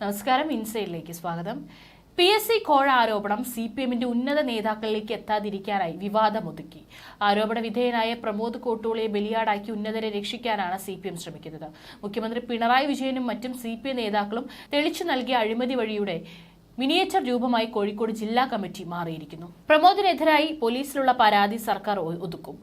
നമസ്കാരം ഇൻസൈഡിലേക്ക് സ്വാഗതം. P S C കോഴ ആരോപണം സി പി എമ്മിന്റെ ഉന്നത നേതാക്കളിലേക്ക് എത്താതിരിക്കാനായി വിവാദമൊതുക്കി. ആരോപണ വിധേയനായ പ്രമോദ് കോട്ടൂളിയെ ബലിയാടാക്കി ഉന്നതരെ രക്ഷിക്കാനാണ് സി പി എം ശ്രമിക്കുന്നത്. മുഖ്യമന്ത്രി പിണറായി വിജയനും മറ്റും സി പി എം നേതാക്കളും തെളിച്ചു നൽകിയ അഴിമതി വഴിയുടെ മിനിയേച്ചർ രൂപമായി കോഴിക്കോട് ജില്ലാ കമ്മിറ്റി മാറിയിരിക്കുന്നു. പ്രമോദിനെതിരായി പോലീസിലുള്ള പരാതി സർക്കാർ ഒതുക്കും.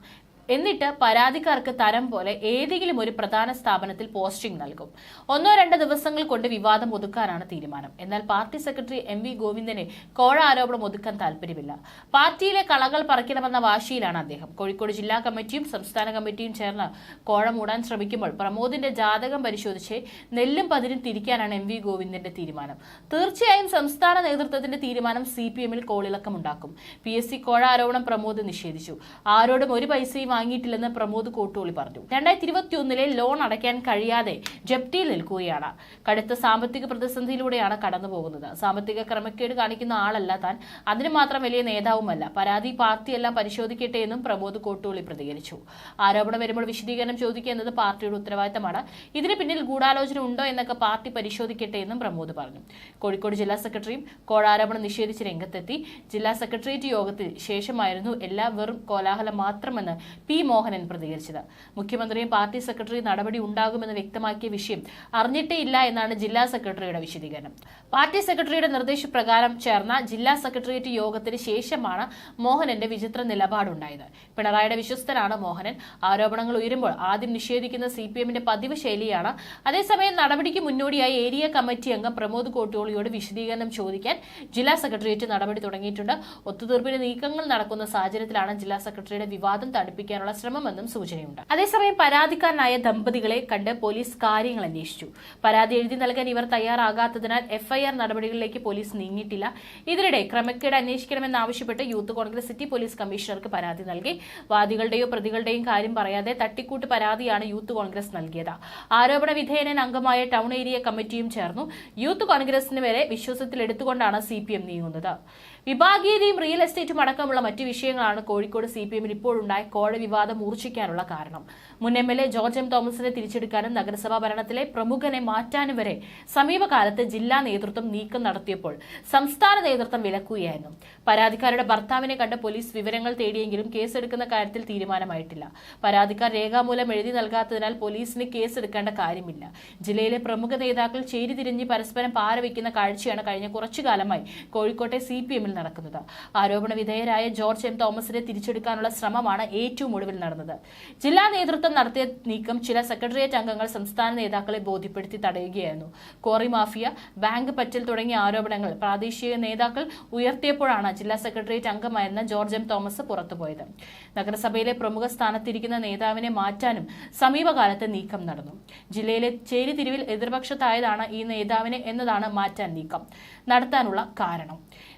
എന്നിട്ട് പരാതിക്കാർക്ക് തരം പോലെ ഏതെങ്കിലും ഒരു പ്രധാന സ്ഥാപനത്തിൽ പോസ്റ്റിംഗ് നൽകും. ഒന്നോ രണ്ടോ ദിവസങ്ങൾ കൊണ്ട് വിവാദം ഒതുക്കാനാണ് തീരുമാനം. എന്നാൽ പാർട്ടി സെക്രട്ടറി എം വി ഗോവിന്ദനെ കോഴ ആരോപണം ഒതുക്കാൻ താല്പര്യമില്ല പാർട്ടിയിലെ കളകൾ പറിക്കണമെന്ന വാശിയിലാണ് അദ്ദേഹം. കോഴിക്കോട് ജില്ലാ കമ്മിറ്റിയും സംസ്ഥാന കമ്മിറ്റിയും ചേർന്ന് കോഴ മൂടാൻ ശ്രമിക്കുമ്പോൾ പ്രമോദിന്റെ ജാതകം പരിശോധിച്ച് നെല്ലും പതിരും തിരിക്കാനാണ് എം വി ഗോവിന്ദന്റെ തീരുമാനം. തീർച്ചയായും സംസ്ഥാന നേതൃത്വത്തിന്റെ തീരുമാനം സി പി എമ്മിൽ കോളിളക്കമുണ്ടാക്കും. പി എസ് സി കോഴ ആരോപണം പ്രമോദ് നിഷേധിച്ചു. ആരോടും ഒരു പൈസയും വാങ്ങിയിട്ടില്ലെന്ന് പ്രമോദ് കോട്ടൂളി പറഞ്ഞു. രണ്ടായിരത്തി ഇരുപത്തിയൊന്നിലെ ലോൺ അടയ്ക്കാൻ കഴിയാതെ ജപ്തിയിൽ നിൽക്കുകയാണ്. കടുത്ത സാമ്പത്തിക പ്രതിസന്ധിയിലൂടെയാണ് കടന്നു പോകുന്നത്. സാമ്പത്തിക ക്രമക്കേട് കാണിക്കുന്ന ആളല്ല താൻ. അതിന് മാത്രം വലിയ നേതാവുമല്ല. പരാതി പാർട്ടിയെല്ലാം പരിശോധിക്കട്ടെ എന്നും പ്രമോദ് കോട്ടൂളി പ്രതികരിച്ചു. ആരോപണം വരുമ്പോൾ വിശദീകരണം ചോദിക്കുക എന്നത് പാർട്ടിയുടെ ഉത്തരവാദിത്തമാണ്. ഇതിന് പിന്നിൽ ഗൂഢാലോചന ഉണ്ടോ എന്നൊക്കെ പാർട്ടി പരിശോധിക്കട്ടെ എന്നും പ്രമോദ് പറഞ്ഞു. കോഴിക്കോട് ജില്ലാ സെക്രട്ടറിയും കോഴാരോപണം നിഷേധിച്ച് രംഗത്തെത്തി. ജില്ലാ സെക്രട്ടേറിയറ്റ് യോഗത്തിൽ ശേഷമായിരുന്നു എല്ലാ വെറും കോലാഹലം മാത്രമെന്ന് പി മോഹനൻ പ്രതികരിച്ചത്. മുഖ്യമന്ത്രിയും പാർട്ടി സെക്രട്ടറി നടപടി ഉണ്ടാകുമെന്ന് വ്യക്തമാക്കിയ വിഷയം അറിഞ്ഞിട്ടേ ഇല്ല എന്നാണ് ജില്ലാ സെക്രട്ടറിയുടെ വിശദീകരണം. പാർട്ടി സെക്രട്ടറിയുടെ നിർദ്ദേശപ്രകാരം ചേർന്ന ജില്ലാ സെക്രട്ടേറിയറ്റ് യോഗത്തിന് ശേഷമാണ് മോഹനന്റെ വിചിത്ര നിലപാടുണ്ടായത്. പിണറായിയുടെ വിശ്വസ്തനാണ് മോഹനൻ. ആരോപണങ്ങൾ ഉയരുമ്പോൾ ആദ്യം നിഷേധിക്കുന്ന സി പി എമ്മിന്റെ പതിവ് ശൈലിയാണ്. അതേസമയം നടപടിക്ക് മുന്നോടിയായി ഏരിയ കമ്മിറ്റി അംഗം പ്രമോദ് കോട്ടോളിയോട് വിശദീകരണം ചോദിക്കാൻ ജില്ലാ സെക്രട്ടേറിയറ്റ് നടപടി തുടങ്ങിയിട്ടുണ്ട്. ഒത്തുതീർപ്പിന് നീക്കങ്ങൾ നടക്കുന്ന സാഹചര്യത്തിലാണ് ജില്ലാ സെക്രട്ടറിയുടെ വിവാദം തടുപ്പിക്കാനുള്ള ശ്രമമെന്നും സൂചനയുണ്ട്. അതേസമയം പരാതിക്കാരനായ ദമ്പതികളെ കണ്ട് പോലീസ് കാര്യങ്ങൾ അന്വേഷിച്ചു. പരാതി എഴുതി നൽകാൻ ഇവർ തയ്യാറാകാത്തതിനാൽ എഫ്ഐആർ നടപടികളിലേക്ക് പോലീസ് നീങ്ങിയിട്ടില്ല. ഇതിനിടെ ക്രമക്കേട് അന്വേഷിക്കണമെന്നാവശ്യപ്പെട്ട് യൂത്ത് കോൺഗ്രസ് സിറ്റി പോലീസ് കമ്മീഷണർക്ക് പരാതി നൽകി. വാദികളുടെയോ പ്രതികളുടെയും കാര്യം പറയാതെ തട്ടിക്കൂട്ട് പരാതിയാണ് യൂത്ത് കോൺഗ്രസ് നൽകിയത്. ആരോപണ വിധേയനൻ അംഗമായ ടൗൺ ഏരിയ കമ്മിറ്റിയും ചേർന്നു. യൂത്ത് കോൺഗ്രസിന് വരെ വിശ്വാസത്തിലെടുത്തുകൊണ്ടാണ് സി പി എം നീങ്ങുന്നത്. വിഭാഗീയതയും റിയൽ എസ്റ്റേറ്റും അടക്കമുള്ള മറ്റു വിഷയങ്ങളാണ് കോഴിക്കോട് സി പി എമ്മിൽ ഇപ്പോഴുണ്ടായ കോഴ വിവാദം മൂർച്ഛിക്കാനുള്ള കാരണം. മുൻ M L A George M തോമസിനെ തിരിച്ചെടുക്കാനും നഗരസഭാ ഭരണത്തിലെ പ്രമുഖനെ മാറ്റാനും വരെ സമീപകാലത്ത് ജില്ലാ നേതൃത്വം നീക്കം നടത്തിയപ്പോൾ സംസ്ഥാന നേതൃത്വം വിലക്കുകയായിരുന്നു. പരാതിക്കാരുടെ ഭർത്താവിനെ കണ്ട് പോലീസ് വിവരങ്ങൾ തേടിയെങ്കിലും കേസെടുക്കുന്ന കാര്യത്തിൽ തീരുമാനമായിട്ടില്ല. പരാതിക്കാർ രേഖാമൂലം എഴുതി നൽകാത്തതിനാൽ പോലീസിന് കേസെടുക്കേണ്ട കാര്യമില്ല. ജില്ലയിലെ പ്രമുഖ നേതാക്കൾ ചേരിതിരിഞ്ഞ് പരസ്പരം പാരവയ്ക്കുന്ന കാഴ്ചയാണ് കഴിഞ്ഞ കുറച്ചു കാലമായി കോഴിക്കോട്ടെ സി പി എമ്മിൽ നടക്കുന്നത്. ആരോപണ വിധേയരായ ജോർജ് എം തോമസിനെ തിരിച്ചെടുക്കാനുള്ള ശ്രമമാണ് ഏറ്റവും ഒടുവിൽ നടന്നത്. ജില്ലാ നേതൃത്വം നടത്തിയ നീക്കം ചില സെക്രട്ടേറിയറ്റ് അംഗങ്ങൾ സംസ്ഥാന നേതാക്കളെ ബോധ്യപ്പെടുത്തി തടയുകയായിരുന്നു. കോറി മാഫിയ ബാങ്ക് പറ്റൽ തുടങ്ങിയ ആരോപണങ്ങൾ പ്രാദേശിക നേതാക്കൾ ഉയർത്തിയപ്പോഴാണ് ജില്ലാ സെക്രട്ടേറിയറ്റ് അംഗമായിരുന്ന ജോർജ് എം തോമസ് പുറത്തുപോയത്. നഗരസഭയിലെ പ്രമുഖ സ്ഥാനത്തിരിക്കുന്ന നേതാവിനെ മാറ്റാനും സമീപകാലത്ത് നീക്കം നടന്നു. ജില്ലയിലെ ചേരിതിരിവിൽ എതിർപക്ഷത്തായതാണ് ഈ നേതാവിനെ എന്നതാണ് മാറ്റാൻ നീക്കം. നടത്താനുള്ള കാരണം.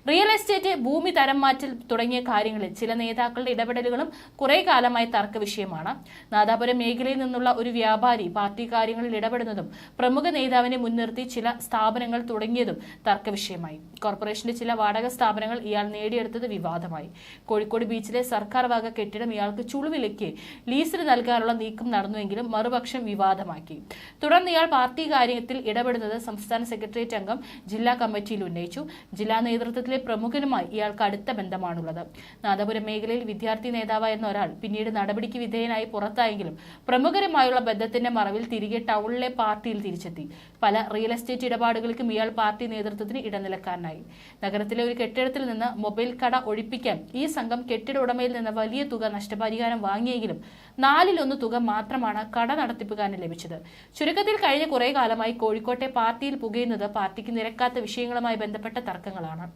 റിയൽ എസ്റ്റേറ്റ് ഭൂമി തരം മാറ്റൽ തുടങ്ങിയ കാര്യങ്ങളിൽ ചില നേതാക്കളുടെ ഇടപെടലുകളും കുറെ കാലമായി തർക്ക വിഷയമാണ്. നാദാപുരം മേഖലയിൽ നിന്നുള്ള ഒരു വ്യാപാരി പാർട്ടി കാര്യങ്ങളിൽ ഇടപെടുന്നതും പ്രമുഖ നേതാവിനെ മുൻനിർത്തി ചില സ്ഥാപനങ്ങൾ തുടങ്ങിയതും തർക്ക വിഷയമായി. കോർപ്പറേഷന്റെ ചില വാടക സ്ഥാപനങ്ങൾ ഇയാൾ നേടിയെടുത്തത് വിവാദമായി. കോഴിക്കോട് ബീച്ചിലെ സർക്കാർ വക കെട്ടിടം ഇയാൾക്ക് ചുളുവിലയ്ക്ക് ലീസിന് നൽകാനുള്ള നീക്കം നടന്നുവെങ്കിലും മറുപക്ഷം വിവാദമാക്കി. തുടർന്ന് ഇയാൾ പാർട്ടി കാര്യത്തിൽ ഇടപെടുന്നത് സംസ്ഥാന സെക്രട്ടേറിയറ്റ് അംഗം ജില്ലാ കമ്മിറ്റിയിൽ ഉന്നയിച്ചു. ജില്ലാ നേതൃത്വത്തിലെ പ്രമുഖനുമായി ഇയാൾക്ക് അടുത്ത ബന്ധമാണുള്ളത്. നാദപുരം മേഖലയിൽ വിദ്യാർത്ഥി നേതാവായിരുന്ന ഒരാൾ പിന്നീട് നടപടിക്ക് വിധേയനായി പുറത്തായെങ്കിലും പ്രമുഖരുമായുള്ള ബന്ധത്തിന്റെ മറവിൽ തിരികെ ടൗണിലെ പാർട്ടിയിൽ തിരിച്ചെത്തി. പല റിയൽ എസ്റ്റേറ്റ് ഇടപാടുകൾക്കും ഇയാൾ പാർട്ടി നേതൃത്വത്തിന് ഇടനിലക്കാരനായി. നഗരത്തിലെ ഒരു കെട്ടിടത്തിൽ നിന്ന് മൊബൈൽ കട ഒഴിപ്പിക്കാൻ ഈ സംഘം കെട്ടിട ഉടമയിൽ നിന്ന് വലിയ തുക നഷ്ടപരിഹാരം വാങ്ങിയെങ്കിലും നാലിലൊന്ന് തുക മാത്രമാണ് കട നടത്തിപ്പുകാരന് ലഭിച്ചത്. ചുരുക്കത്തിൽ കഴിഞ്ഞ കുറേ കാലമായി കോഴിക്കോട്ടെ പാർട്ടിയിൽ പുകയുന്നത് പാർട്ടിക്ക് നിരക്കാത്ത വിഷയങ്ങളുമായി ബന്ധപ്പെട്ട തർക്കങ്ങളാണ്.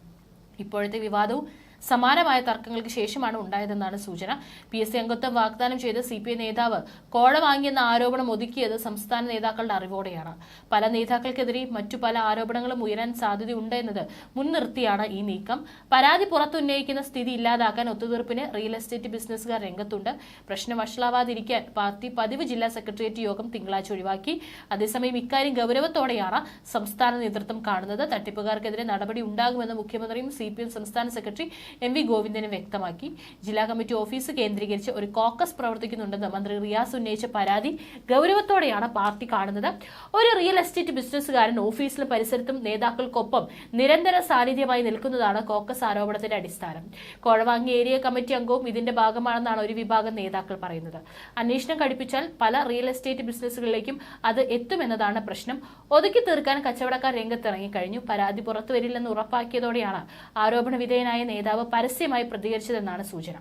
ഇപ്പോഴത്തെ വിവാദവും സമാനമായ തർക്കങ്ങൾക്ക് ശേഷമാണ് ഉണ്ടായതെന്നാണ് സൂചന. പി എസ് സി അംഗത്വം വാഗ്ദാനം ചെയ്ത് സി പി ഐ നേതാവ് കോഴ വാങ്ങിയെന്ന ആരോപണം ഒതുക്കിയത് സംസ്ഥാന നേതാക്കളുടെ അറിവോടെയാണ്. പല നേതാക്കൾക്കെതിരെയും മറ്റു പല ആരോപണങ്ങളും ഉയരാൻ സാധ്യതയുണ്ട് എന്നത് മുൻനിർത്തിയാണ് ഈ നീക്കം. പരാതി പുറത്തുന്നയിക്കുന്ന സ്ഥിതി ഇല്ലാതാക്കാൻ ഒത്തുതീർപ്പിന് റിയൽ എസ്റ്റേറ്റ് ബിസിനസ്സുകാർ രംഗത്തുണ്ട്. പ്രശ്നം വഷളാവാതിരിക്കാൻ പാർട്ടി പതിവ് ജില്ലാ സെക്രട്ടേറിയറ്റ് യോഗം തിങ്കളാഴ്ച ഒഴിവാക്കി. അതേസമയം ഇക്കാര്യം ഗൗരവത്തോടെയാണ് സംസ്ഥാന നേതൃത്വം കാണുന്നത്. തട്ടിപ്പുകാർക്കെതിരെ നടപടി ഉണ്ടാകുമെന്ന് മുഖ്യമന്ത്രിയും സി സംസ്ഥാന സെക്രട്ടറി എം വി ഗോവിന്ദനും വ്യക്തമാക്കി. ജില്ലാ കമ്മിറ്റി ഓഫീസ് കേന്ദ്രീകരിച്ച് ഒരു കോക്കസ് പ്രവർത്തിക്കുന്നുണ്ടെന്ന് മന്ത്രി റിയാസ് ഉന്നയിച്ച പരാതി ഗൗരവത്തോടെയാണ് പാർട്ടി കാണുന്നത്. ഒരു റിയൽ എസ്റ്റേറ്റ് ബിസിനസ്സുകാരൻ ഓഫീസിലും പരിസരത്തും നേതാക്കൾക്കൊപ്പം നിരന്തര സാന്നിധ്യമായി നിൽക്കുന്നതാണ് കോക്കസ് ആരോപണത്തിന്റെ അടിസ്ഥാനം. കോഴവാങ്ങി ഏരിയ കമ്മിറ്റി അംഗവും ഇതിന്റെ ഭാഗമാണെന്നാണ് ഒരു വിഭാഗം നേതാക്കൾ പറയുന്നത്. അന്വേഷണം കടുപ്പിച്ചാൽ പല റിയൽ എസ്റ്റേറ്റ് ബിസിനസ്സുകളിലേക്കും അത് എത്തുമെന്നതാണ് പ്രശ്നം. ഒതുക്കി തീർക്കാൻ കച്ചവടക്കാർ രംഗത്തിറങ്ങിക്കഴിഞ്ഞു. പരാതി പുറത്തുവരില്ലെന്ന് ഉറപ്പാക്കിയതോടെയാണ് ആരോപണ വിധേയനായ നേതാവ് പരസ്യമായി പ്രതികരിച്ചതെന്നാണ് സൂചന.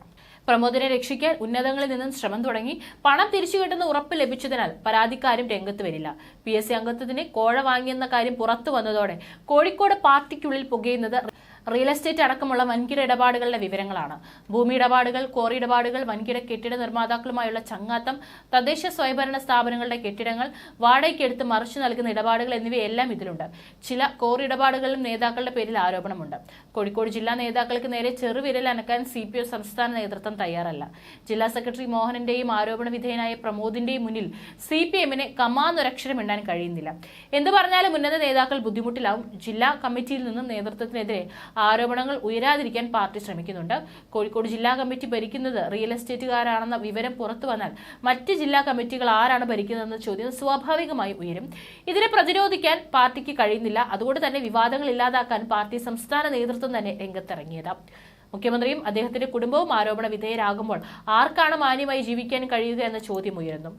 പ്രമോദിനെ രക്ഷിക്കാൻ ഉന്നതങ്ങളിൽ നിന്നും ശ്രമം തുടങ്ങി പണം തിരിച്ചു കിട്ടുന്ന ഉറപ്പ് ലഭിച്ചതിനാൽ പരാതിക്കാരും രംഗത്ത് വരില്ല. പി എസ് സി അംഗത്വത്തിന് കോഴ വാങ്ങിയെന്ന കാര്യം പുറത്തു വന്നതോടെ കോഴിക്കോട് പാർട്ടിക്കുള്ളിൽ പുകയുന്നത് റിയൽ എസ്റ്റേറ്റ് അടക്കമുള്ള വൻകിട ഇടപാടുകളുടെ വിവരങ്ങളാണ്. ഭൂമി ഇടപാടുകൾ കോറി ഇടപാടുകൾ വൻകിട കെട്ടിട നിർമ്മാതാക്കളുമായുള്ള ചങ്ങാത്തം തദ്ദേശ സ്വയംഭരണ സ്ഥാപനങ്ങളുടെ കെട്ടിടങ്ങൾ വാടകയ്ക്കെടുത്ത് മറിച്ചു നൽകുന്ന ഇടപാടുകൾ എന്നിവയെല്ലാം ഇതിലുണ്ട്. ചില കോറി ഇടപാടുകളിലും നേതാക്കളുടെ പേരിൽ ആരോപണമുണ്ട്. കോഴിക്കോട് ജില്ലാ നേതാക്കൾക്ക് നേരെ ചെറുവിരൽ അനക്കാൻ സി പി ഒ സംസ്ഥാന നേതൃത്വം തയ്യാറല്ല. ജില്ലാ സെക്രട്ടറി മോഹനന്റെയും ആരോപണ വിധേയനായ പ്രമോദിന്റെയും മുന്നിൽ സി പി എമ്മിന് കമാന്നൊരക്ഷരം ഇണ്ടാൻ കഴിയുന്നില്ല. എന്തു പറഞ്ഞാലും ഉന്നത നേതാക്കൾ ബുദ്ധിമുട്ടിലാവും. ജില്ലാ കമ്മിറ്റിയിൽ നിന്നും നേതൃത്വത്തിനെതിരെ ആരോപണങ്ങൾ ഉയരാതിരിക്കാൻ പാർട്ടി ശ്രമിക്കുന്നുണ്ട്. കോഴിക്കോട് ജില്ലാ കമ്മിറ്റി ഭരിക്കുന്നത് റിയൽ എസ്റ്റേറ്റുകാരാണെന്ന വിവരം പുറത്തു വന്നാൽ മറ്റ് ജില്ലാ കമ്മിറ്റികൾ ആരാണ് ഭരിക്കുന്നതെന്ന ചോദ്യം സ്വാഭാവികമായി ഉയരും. ഇതിനെ പ്രതിരോധിക്കാൻ പാർട്ടിക്ക് കഴിയുന്നില്ല. അതുകൊണ്ട് തന്നെ വിവാദങ്ങൾ ഇല്ലാതാക്കാൻ പാർട്ടി സംസ്ഥാന നേതൃത്വം തന്നെ രംഗത്തിറങ്ങിയത്. മുഖ്യമന്ത്രിയും അദ്ദേഹത്തിന്റെ കുടുംബവും ആരോപണ വിധേയരാകുമ്പോൾ ആർക്കാണ് മാന്യമായി ജീവിക്കാൻ കഴിയുക എന്ന ചോദ്യം ഉയരുന്നു.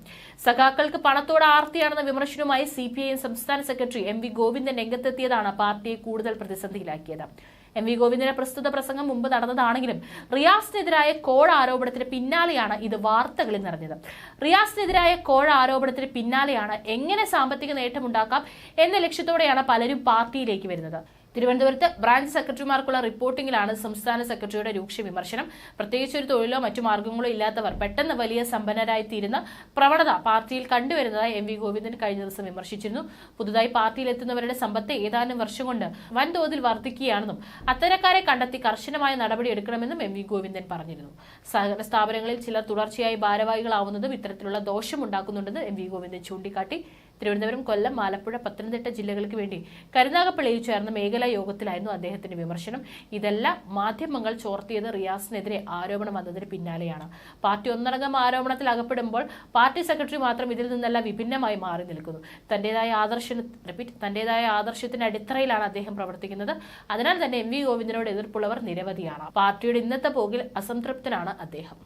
സഖാക്കൾക്ക് പണത്തോട് ആർത്തിയാണെന്ന വിമർശനവുമായി സി സംസ്ഥാന സെക്രട്ടറി എം വി ഗോവിന്ദൻ രംഗത്തെത്തിയതാണ് പാർട്ടിയെ കൂടുതൽ പ്രതിസന്ധിയിലാക്കിയത്. എം വി ഗോവിന്ദന്റെ പ്രസ്തുത പ്രസംഗം മുമ്പ് നടന്നതാണെങ്കിലും റിയാസിനെതിരായ കോഴ ആരോപണത്തിന് പിന്നാലെയാണ് ഇത് വാർത്തകളിൽ നിറഞ്ഞത്. റിയാസിനെതിരായ കോഴ ആരോപണത്തിന് പിന്നാലെയാണ് എങ്ങനെ സാമ്പത്തിക നേട്ടമുണ്ടാക്കാം എന്ന ലക്ഷ്യത്തോടെയാണ് പലരും പാർട്ടിയിലേക്ക് വരുന്നത്. തിരുവനന്തപുരത്ത് ബ്രാഞ്ച് സെക്രട്ടറിമാർക്കുള്ള റിപ്പോർട്ടിംഗിലാണ് സംസ്ഥാന സെക്രട്ടറിയുടെ രൂക്ഷ വിമർശനം. പ്രത്യേകിച്ച് ഒരു തൊഴിലോ മറ്റു മാർഗങ്ങളോ ഇല്ലാത്തവർ പെട്ടെന്ന് വലിയ സമ്പന്നരായി തീരുന്ന പ്രവണത പാർട്ടിയിൽ കണ്ടുവരുന്നതായി എം വി ഗോവിന്ദൻ കഴിഞ്ഞ ദിവസം വിമർശിച്ചിരുന്നു. പുതുതായി പാർട്ടിയിൽ എത്തുന്നവരുടെ സമ്പത്ത് ഏതാനും വർഷം കൊണ്ട് വൻതോതിൽ വർദ്ധിക്കുകയാണെന്നും അത്തരക്കാരെ കണ്ടെത്തി കർശനമായ നടപടി എടുക്കണമെന്നും എം വി ഗോവിന്ദൻ പറഞ്ഞിരുന്നു. സഹകരണ സ്ഥാപനങ്ങളിൽ ചിലർ തുടർച്ചയായി ഭാരവാഹികളാവുന്നതും ഇത്തരത്തിലുള്ള ദോഷമുണ്ടാക്കുന്നുണ്ടെന്ന് എം വി ഗോവിന്ദൻ ചൂണ്ടിക്കാട്ടി. തിരുവനന്തപുരം കൊല്ലം ആലപ്പുഴ പത്തനംതിട്ട ജില്ലകൾക്ക് വേണ്ടി കരുനാഗപ്പള്ളിയിൽ ചേർന്ന മേഖലാ യോഗത്തിലായിരുന്നു അദ്ദേഹത്തിന്റെ വിമർശനം. ഇതെല്ലാം മാധ്യമങ്ങൾ ചോർത്തിയത് റിയാസിനെതിരെ ആരോപണം വന്നതിന് പിന്നാലെയാണ്. പാർട്ടി ഒന്നടങ്കം ആരോപണത്തിൽ അകപ്പെടുമ്പോൾ പാർട്ടി സെക്രട്ടറി മാത്രം ഇതിൽ നിന്നെല്ലാം വിഭിന്നമായി മാറി നിൽക്കുന്നു. തന്റേതായ ആദർശ റിപ്പീറ്റ് തന്റേതായ ആദർശത്തിന്റെ അടിത്തറയിലാണ് അദ്ദേഹം പ്രവർത്തിക്കുന്നത്. അതിനാൽ തന്നെ എം വി ഗോവിന്ദനോട് എതിർപ്പുള്ളവർ നിരവധിയാണ്. പാർട്ടിയുടെ ഇന്നത്തെ പോകിൽ അസംതൃപ്തനാണ് അദ്ദേഹം.